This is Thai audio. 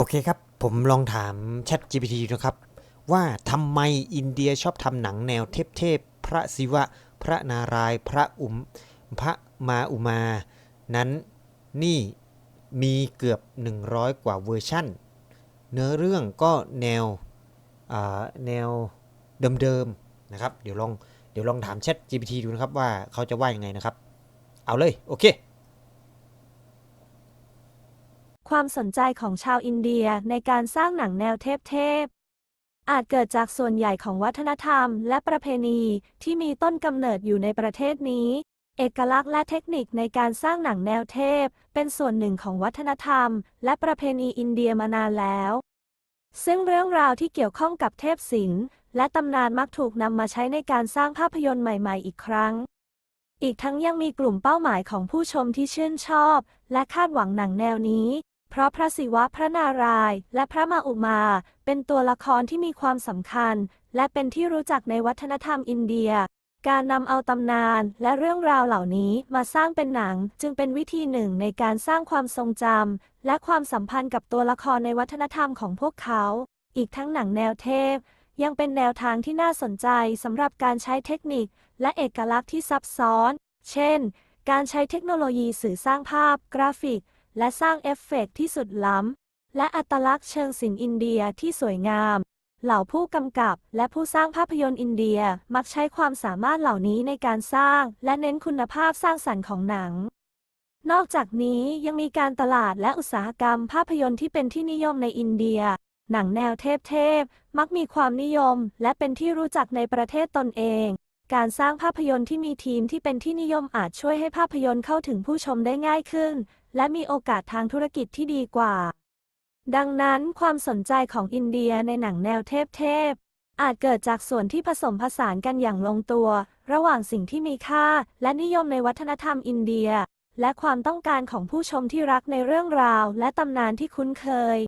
โอเคครับ ผมลองถาม Chat GPT นะครับ ว่าทำไมอินเดียชอบทำหนังแนวเทพเทพๆพระศิวะ พระนารายพระอุม พระมาอุมา นั้นนี่มีเกือบ 100 กว่าเวอร์ชั่น เนื้อเรื่องก็แนวแนวเดิมๆนะครับ เดี๋ยวลองเดี๋ยวลองถาม Chat GPT ดูนะครับว่าเขาจะว่ายังไงนะครับ เอาเลย โอเค ความสนใจของชาวอินเดียในการสร้างหนังแนวเทพๆอาจเกิดจากส่วนใหญ่ของวัฒนธรรมและประเพณีที่มีต้นกำเนิดอยู่ในประเทศนี้ เอกลักษณ์และเทคนิคในการสร้างหนังแนวเทพ เป็นส่วนหนึ่งของวัฒนธรรม และประเพณีอินเดียมานานแล้ว ซึ่งเรื่องราวที่เกี่ยวข้องกับเทพศิลป์และตำนานมักถูกนำมาใช้ในการสร้างภาพยนตร์ใหม่ ๆ อีกครั้ง อีกทั้งยังมีกลุ่มเป้าหมายของผู้ชมที่ชื่นชอบ และคาดหวังหนังแนวนี้ เพราะพระศิวะพระนารายณ์และพระมาอุมา เป็นตัวละครที่มีความสำคัญ และเป็นที่รู้จักในวัฒนธรรมอินเดีย การนำเอาตำนานและเรื่องราวเหล่านี้มาสร้างเป็นหนังจึงเป็นวิธีหนึ่งในการสร้างความทรงจำและความสัมพันธ์กับตัวละครในวัฒนธรรมของพวกเขา อีกทั้งหนังแนวเทพ ยังเป็นแนวทางที่น่าสนใจสำหรับการใช้เทคนิค และเอกลักษณ์ที่ซับซ้อน เช่น การใช้เทคโนโลยีสื่อสร้างภาพ กราฟิก และสร้างเอฟเฟกต์ที่สุดล้ำ และอัตลักษณ์เชิงศิลป์อินเดียที่สวยงาม เหล่าผู้กำกับและผู้สร้างภาพยนตร์อินเดียมักใช้ความสามารถเหล่านี้ในการสร้าง และเน้นคุณภาพสร้างสรรค์ของหนัง นอกจากนี้ยังมีการตลาดและอุตสาหกรรมภาพยนตร์ที่เป็นที่นิยมในอินเดีย หนังแนวเทพๆมักมีความนิยม และเป็นที่รู้จักในประเทศตนเองการสร้างภาพยนตร์ที่มีทีมที่เป็นที่นิยมอาจช่วยให้ภาพยนตร์เข้าถึงผู้ชมได้ง่ายขึ้น และมีโอกาสทางธุรกิจที่ดีกว่า ดังนั้นความสนใจของอินเดียในหนังแนวเทพๆอาจเกิดจากส่วนที่ผสมผสานกันอย่างลงตัว ระหว่างสิ่งที่มีค่า และนิยมในวัฒนธรรมอินเดีย และความต้องการของผู้ชมที่รักในเรื่องราว และตำนานที่คุ้นเคย